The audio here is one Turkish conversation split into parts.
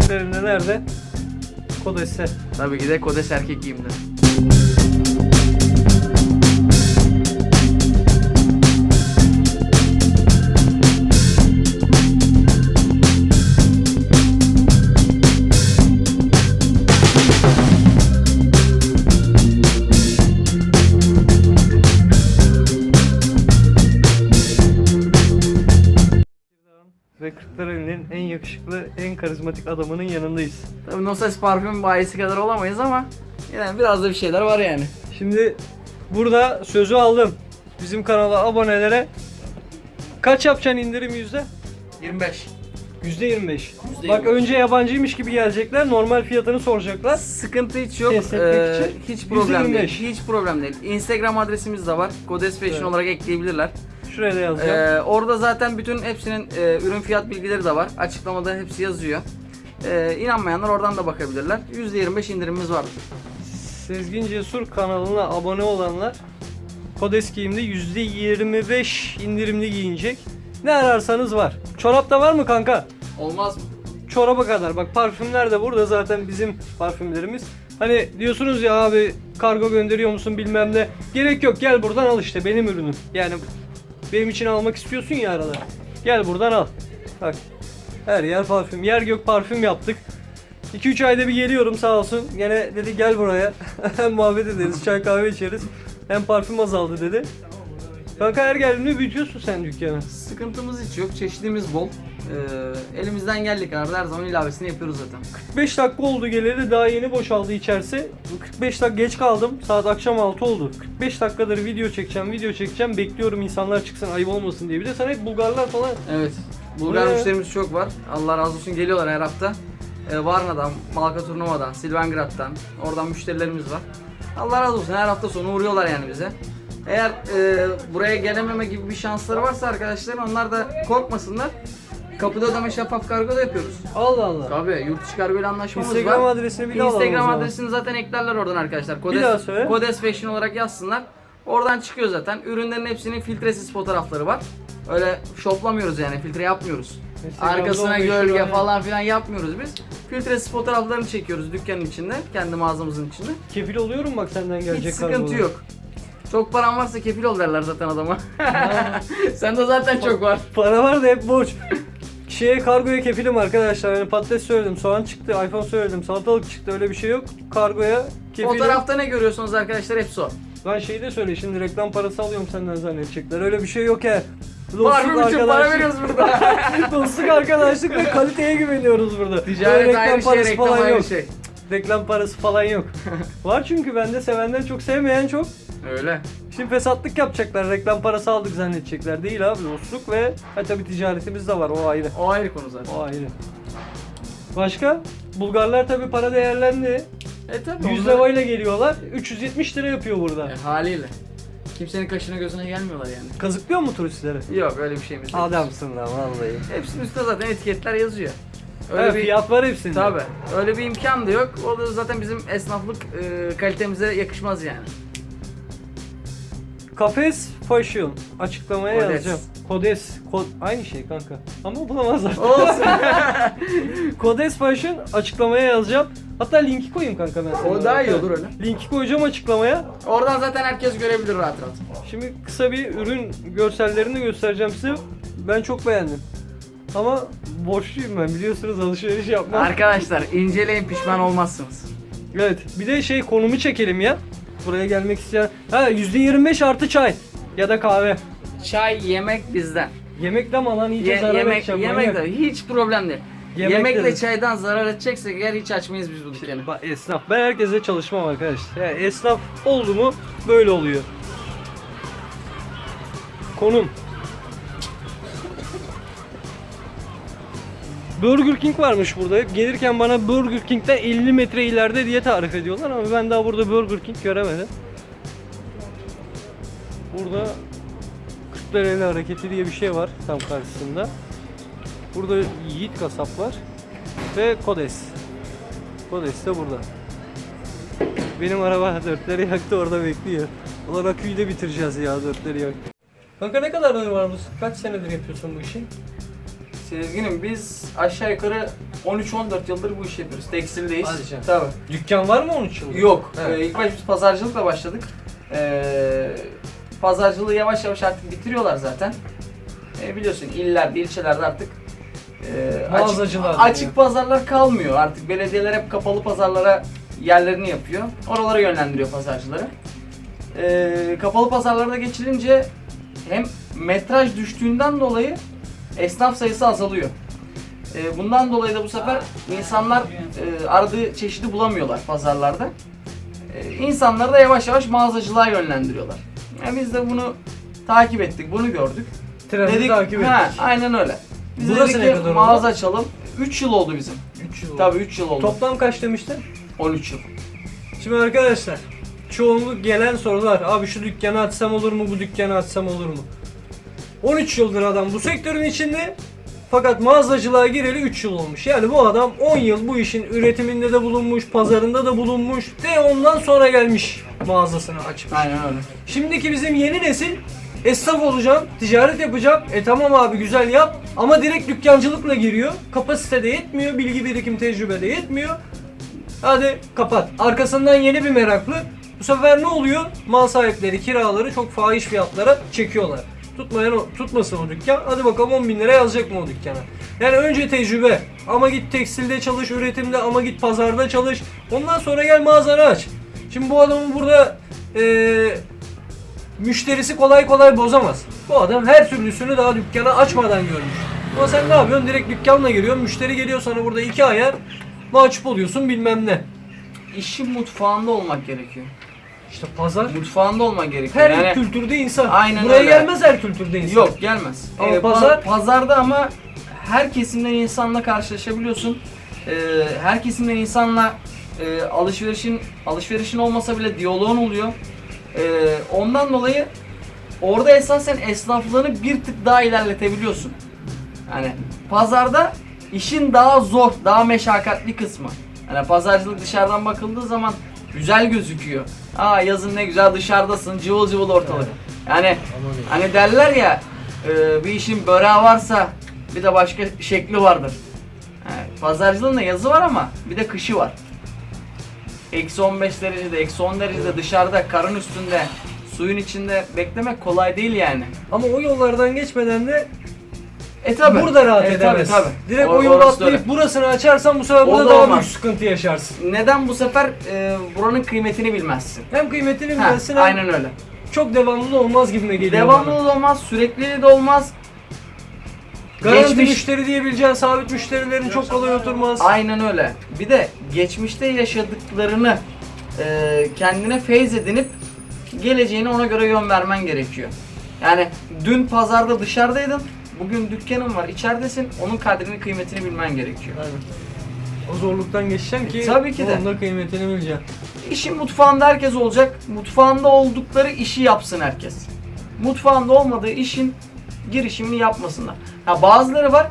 Kırklareli'nde nerede? Kodes'te. Tabii ki de Kodes erkek giyimde. Yakışıklı, en karizmatik adamının yanındayız. Tabii Nosas parfüm bayisi kadar olamayız ama yine biraz da bir şeyler var yani. Şimdi burada sözü aldım. Bizim kanala abonelere kaç yapacaksın indirim yüzde? 25. Yüzde 25. Yüzde Bak 25. önce yabancıymış gibi gelecekler. Normal fiyatını soracaklar. Sıkıntı hiç yok. Test etmek Ee, için hiç problem değil. 125. Hiç problem değil. Instagram adresimiz de var. Kodes Fashion Evet. olarak ekleyebilirler. Şuraya da yazacağım. Ee, orada zaten bütün hepsinin e, ürün fiyat bilgileri de var. Açıklamada hepsi yazıyor. Ee, inanmayanlar oradan da bakabilirler. %25 indirimimiz var. Sezgin Cesur kanalına abone olanlar Kodes giyimde %25 indirimli giyinecek. Ne ararsanız var. Çorap da var mı kanka? Olmaz mı? Çoraba kadar. Bak parfümler de burada zaten bizim parfümlerimiz. Hani diyorsunuz ya abi kargo gönderiyor musun bilmem ne. Gerek yok gel buradan al işte benim ürünüm. Yani benim için almak istiyorsun ya arada. Gel buradan al. Bak her yer parfüm. Yer gök parfüm yaptık. 2-3 ayda bir geliyorum sağ olsun. Gene dedi gel buraya. Hem muhabbet ederiz, çay kahve içeriz. Hem parfüm azaldı dedi. Kanka her geldiğinde büyütüyorsun sen dükkanı. Sıkıntımız hiç yok. Çeşidimiz bol. Ee, elimizden geldiği kadar da her zaman ilavesini yapıyoruz zaten. 45 dakika oldu geleli daha yeni boşaldı içerisi. 45 dakika geç kaldım. Saat akşam 6 oldu. 45 dakikadır video çekeceğim, video çekeceğim. Bekliyorum insanlar çıksın ayıp olmasın diye. Bir de sana hep Bulgarlar falan. Evet. Bulgar Buraya- müşterimiz çok var. Allah razı olsun geliyorlar her hafta. Ee, Varna'dan, Malka Turnuva'dan, Silvangrad'dan. Oradan müşterilerimiz var. Allah razı olsun her hafta sonu uğruyorlar yani bize. Eğer e, buraya gelememe gibi bir şansları varsa arkadaşlar onlar da korkmasınlar. Kapıda ödeme şeffaf kargo da yapıyoruz. Allah Allah. Tabii yurt dışı kargo ile anlaşmamız Instagram var. adresini bir daha alalım o Instagram zaman. adresini zaten eklerler oradan arkadaşlar. Kodes, daha söyle. Kodes Fashion olarak yazsınlar. Oradan çıkıyor zaten. Ürünlerin hepsinin filtresiz fotoğrafları var. Öyle şoplamıyoruz yani filtre yapmıyoruz. Instagram'da Arkasına o gölge falan filan yapmıyoruz biz. Filtresiz fotoğraflarını çekiyoruz dükkanın içinde, kendi mağazamızın içinde. Kefil oluyorum bak senden gelecek Hiç sıkıntı kargolar. yok. Çok paran varsa kefil ol derler zaten adama. Sende zaten çok var. Para var da hep borç. Şeye kargoya kefilim arkadaşlar. Yani patates söyledim, soğan çıktı, iPhone söyledim, salatalık çıktı öyle bir şey yok. Kargoya kefilim. Fotoğrafta ne görüyorsunuz arkadaşlar hepsi o. Lan şeyi de söyle şimdi reklam parası alıyorum senden zannedecekler. Öyle bir şey yok he. Parfüm için para veriyoruz burada. Dostluk arkadaşlık ve kaliteye güveniyoruz burada. Ticaret Böyle ayrı şey, reklam yok. şey. Reklam parası falan yok. Var çünkü bende sevenden çok sevmeyen çok. Öyle. Şimdi fesatlık yapacaklar. Reklam parası aldık zannedecekler. Değil abi dostluk ve ha tabii ticaretimiz de var o ayrı. O ayrı konu zaten. O ayrı. Başka? Bulgarlar tabii para değerlendi. E tabii. 100 onlar- levayla geliyorlar. 370 lira yapıyor burada. E, haliyle. Kimsenin kaşına gözüne gelmiyorlar yani. Kazıklıyor mu turistleri? Yok öyle bir şeyimiz yok. Adamsın lan vallahi. Hepsinin üstünde zaten etiketler yazıyor. Öyle Evet, bir fiyat var hepsinde. Tabi. Öyle bir imkan da yok. O da zaten bizim esnaflık e, kalitemize yakışmaz yani. Kafes Fashion açıklamaya Kodes. yazacağım. Kodes. Kod aynı şey kanka. Ama bulamazlar. Olsun. Kodes Fashion açıklamaya yazacağım. Hatta linki koyayım kanka ben sana. o daha iyi olur öyle. Linki koyacağım açıklamaya. Oradan zaten herkes görebilir rahat rahat. Şimdi kısa bir ürün görsellerini göstereceğim size. Ben çok beğendim. Ama borçluyum ben biliyorsunuz alışveriş yapmam. Arkadaşlar inceleyin pişman olmazsınız. Evet bir de şey konumu çekelim ya. Buraya gelmek isteyen. Ha %25 artı çay. Ya da kahve. Çay, yemek bizden. Yemek de ama lan iyice Ye- zarar yemek edeceğim, yemek de hiç problem değil. Yemek Yemekle de- çaydan zarar edeceksek eğer hiç açmayız biz bu dükkanı. Bak esnaf. Ben herkese çalışmam arkadaşlar. Yani esnaf oldu mu böyle oluyor. Konum. Burger King varmış burada. Hep gelirken bana Burger King'den 50 metre ileride diye tarif ediyorlar ama ben daha burada Burger King göremedim. Burada Kırklareli Hareketi diye bir şey var tam karşısında. Burada Yiğit Kasap var ve Kodes. Kodes de burada. Benim araba dörtleri yaktı orada bekliyor. Ulan aküyü de bitireceğiz ya dörtleri yaktı. Kanka ne kadardır var mısın? Kaç senedir yapıyorsun bu işi? Sezginim biz aşağı yukarı 13-14 yıldır bu işi yapıyoruz. Tekstildeyiz. Hadi canım. Tabii. Dükkan var mı 13 yıldır? Yok. Evet. Ee, ilk başta biz pazarcılıkla başladık. Ee, pazarcılığı yavaş yavaş artık bitiriyorlar zaten. Ee, biliyorsun illerde, ilçelerde artık e, açık, açık pazarlar kalmıyor. Artık belediyeler hep kapalı pazarlara yerlerini yapıyor. Oralara yönlendiriyor pazarcıları. Ee, kapalı pazarlarda geçilince hem metraj düştüğünden dolayı esnaf sayısı azalıyor. Ee, bundan dolayı da bu sefer insanlar e, aradığı çeşidi bulamıyorlar pazarlarda. Ee, insanları da yavaş yavaş mağazacılığa yönlendiriyorlar. Yani biz de bunu takip ettik, bunu gördük. Trendi dedik, takip ha, ettik. aynen öyle. Biz Burası dedik ne ki kadar oldu? mağaza açalım. 3 yıl oldu bizim. 3 yıl. Tabii 3 yıl oldu. Toplam kaç demiştin? 13 yıl. Şimdi arkadaşlar çoğunluk gelen sorular abi şu dükkanı açsam olur mu bu dükkanı açsam olur mu? 13 yıldır adam bu sektörün içinde fakat mağazacılığa gireli 3 yıl olmuş. Yani bu adam 10 yıl bu işin üretiminde de bulunmuş, pazarında da bulunmuş ve ondan sonra gelmiş mağazasını açmış. Aynen öyle. Şimdiki bizim yeni nesil esnaf olacağım, ticaret yapacağım. E tamam abi güzel yap ama direkt dükkancılıkla giriyor. Kapasite de yetmiyor, bilgi birikim tecrübe de yetmiyor. Hadi kapat. Arkasından yeni bir meraklı. Bu sefer ne oluyor? Mal sahipleri kiraları çok fahiş fiyatlara çekiyorlar. Tutmayan o, tutmasın o dükkan. Hadi bakalım 10 bin lira yazacak mı o dükkana? Yani önce tecrübe. Ama git tekstilde çalış, üretimde ama git pazarda çalış. Ondan sonra gel mağazanı aç. Şimdi bu adamın burada eee müşterisi kolay kolay bozamaz. Bu adam her türlüsünü daha dükkanı açmadan görmüş. Ama sen ne yapıyorsun? Direkt dükkanla giriyorsun. Müşteri geliyor sana burada iki ayar mahcup oluyorsun bilmem ne. İşin mutfağında olmak gerekiyor. İşte pazar Mutfağında olmak gerekiyor. her yani kültürde insan. Aynen Buraya öyle. gelmez her kültürde insan. yok gelmez. Ama Ee, pazar- pa- pazarda ama her kesimden insanla karşılaşabiliyorsun. Ee, her kesimden insanla e, alışverişin alışverişin olmasa bile diyaloğun oluyor. Ee, ondan dolayı orada esasen esnaflığını bir tık daha ilerletebiliyorsun. Yani pazarda işin daha zor, daha meşakkatli kısmı. Yani pazarcılık dışarıdan bakıldığı zaman güzel gözüküyor. Aa yazın ne güzel dışarıdasın, cıvıl cıvıl ortalık. Yani hani derler ya e, bir işin böreği varsa bir de başka şekli vardır. Yani pazarcılığın da yazı var ama bir de kışı var. Eksi 15 derecede, eksi 10 derecede dışarıda, karın üstünde, suyun içinde beklemek kolay değil yani. Ama o yollardan geçmeden de E tabi. burada rahat e, tabii, edemez. tabii. Direkt O- o, yolu atlayıp öyle. burasını açarsan bu sefer burada da daha olmaz. büyük sıkıntı yaşarsın. Neden bu sefer e, buranın kıymetini bilmezsin? Hem kıymetini Ha, bilmezsin hem aynen öyle. çok devamlı da olmaz gibime geliyor bana. Devamlı da olmaz, sürekli de olmaz. Garanti Geçmiş- müşteri diyebileceğin sabit müşterilerin çok kolay oturmaz. Aynen öyle. Bir de geçmişte yaşadıklarını e, kendine feyz edinip geleceğine ona göre yön vermen gerekiyor. Yani dün pazarda dışarıdaydın, bugün dükkanın var, içeridesin. Onun kadrini, kıymetini bilmen gerekiyor. Aynen. O zorluktan geçeceksin ki Tabii ki de. onun da kıymetini bileceksin. İşin mutfağında herkes olacak. Mutfağında oldukları işi yapsın herkes. Mutfağında olmadığı işin girişimini yapmasınlar. Ha bazıları var.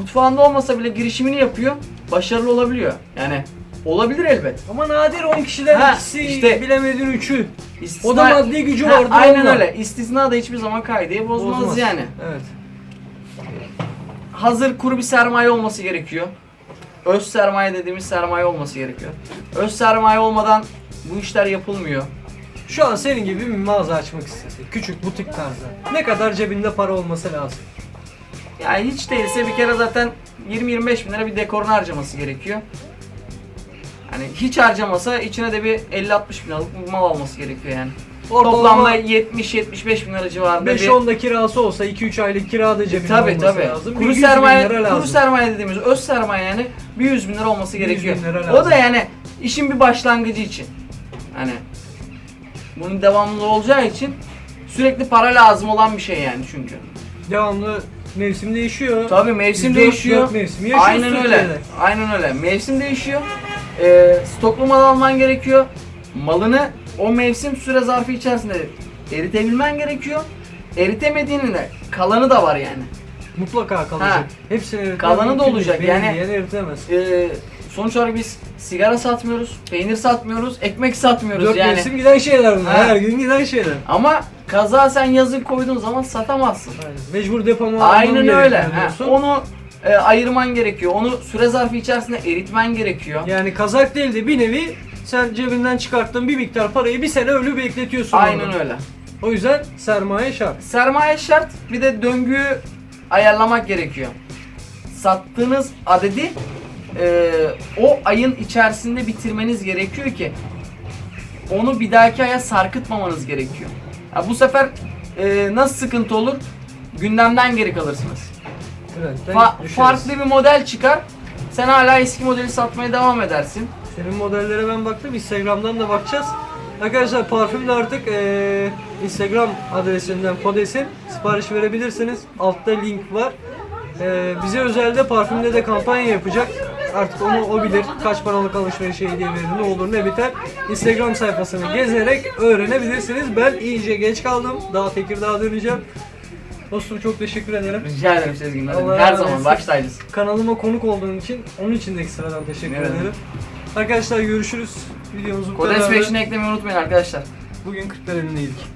Mutfağında olmasa bile girişimini yapıyor. Başarılı olabiliyor. Yani olabilir elbet. Ama nadir 10 kişiden Ha, ikisi işte. bilemedin 3'ü. İstisna- O da maddi gücü Ha, vardır Aynen onunla. öyle. İstisna da hiçbir zaman kaideyi bozmaz, Bozmaz. yani. Evet. Hazır kuru bir sermaye olması gerekiyor. Öz sermaye dediğimiz sermaye olması gerekiyor. Öz sermaye olmadan bu işler yapılmıyor. Şu an senin gibi bir mağaza açmak istesek, küçük butik tarzı. Ne kadar cebinde para olması lazım? Yani hiç değilse bir kere zaten 20-25 bin lira bir dekorunu harcaması gerekiyor. Hani hiç harcamasa içine de bir 50-60 bin bir mal alması gerekiyor yani. Ortalama Toplamda 70-75 bin lira civarında bir... 5-10 da kirası olsa 2-3 aylık kira da cebinde Tabii olması tabii. lazım. Kuru 100 bin sermaye, lazım. kuru sermaye dediğimiz öz sermaye yani bir 100 bin lira olması 100 gerekiyor. lira O da yani işin bir başlangıcı için. Hani bunun devamlı olacağı için sürekli para lazım olan bir şey yani çünkü. Devamlı mevsim değişiyor. Tabii mevsim değişiyor. yaşıyoruz Aynen öyle. Aynen öyle. Mevsim değişiyor. Ee, stoklu mal alman gerekiyor. Malını o mevsim süre zarfı içerisinde eritebilmen gerekiyor. Eritemediğinin de kalanı da var yani. Mutlaka kalacak. Ha. Hepsini Kalanı da olacak. Yani- eritemez. Ee, sonuç olarak biz sigara satmıyoruz, peynir satmıyoruz, ekmek satmıyoruz Dört yani. mevsim giden şeyler bunlar. Ha. Her gün giden şeyler. Ama kaza sen yazın koyduğun zaman satamazsın. Aynen. Mecbur depoma Aynen öyle. Ha, onu e, ayırman gerekiyor. Onu süre zarfı içerisinde eritmen gerekiyor. Yani kazak değil de bir nevi sen cebinden çıkarttığın bir miktar parayı bir sene ölü bekletiyorsun. Aynen orada. öyle. O yüzden sermaye şart. Sermaye şart bir de döngüyü ayarlamak gerekiyor. Sattığınız adedi e, o ayın içerisinde bitirmeniz gerekiyor ki onu bir dahaki aya sarkıtmamanız gerekiyor. Ya bu sefer e, nasıl sıkıntı olur? Gündemden geri kalırsınız. Fa- farklı bir model çıkar. Sen hala eski modeli satmaya devam edersin. Senin modellere ben baktım. Instagram'dan da bakacağız. Arkadaşlar parfüm de artık eee, Instagram adresinden Podes'in sipariş verebilirsiniz. Altta link var. Eee, bize özelde parfümde de kampanya yapacak. Artık onu o bilir. Kaç paralık alışverişe hediye verir, ne olur ne biter. Instagram sayfasını gezerek öğrenebilirsiniz. Ben iyice geç kaldım. Daha Tekirdağ'a döneceğim. Dostum çok teşekkür ederim. Rica ederim Sezgin. Hadi Allah Her razı zaman olsun. baş tacısın. Kanalıma konuk olduğun için onun için de ekstradan teşekkür Evet. ederim. Arkadaşlar görüşürüz. Videomuzu bu Kodes kadardı. 5'ini eklemeyi unutmayın arkadaşlar. Bugün 40 elindeydik.